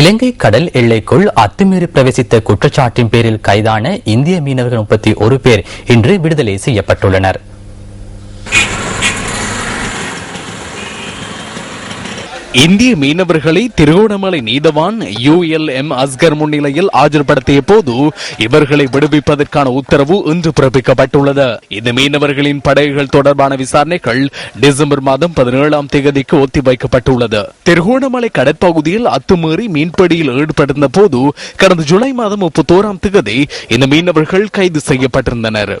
இலங்கை கடல் எல்லைக்குள் அத்துமீறி பிரவேசித்த குற்றச்சாட்டின் பேரில் கைதான இந்திய மீனவர்கள் முப்பத்தி ஒரு பேர் இன்று விடுதலை செய்யப்பட்டுள்ளனர். இந்திய மீனவர்களை திருகோணமலை நீதவான் யூ எல் எம் அஸ்கர் முன்னிலையில் ஆஜர்படுத்திய போது இவர்களை விடுவிப்பதற்கான உத்தரவு இன்று பிறப்பிக்கப்பட்டுள்ளது. இந்த மீனவர்களின் படகுகள் தொடர்பான விசாரணைகள் டிசம்பர் மாதம் பதினேழாம் தேதிக்கு ஒத்திவைக்கப்பட்டுள்ளது. திருகோணமலை கடற்பகுதியில் அத்துமீறி மீன்பிடியில் ஈடுபட்டிருந்த போது கடந்த ஜூலை மாதம் முப்பத்தோராம் தேதி இந்த மீனவர்கள் கைது செய்யப்பட்டிருந்தனர்.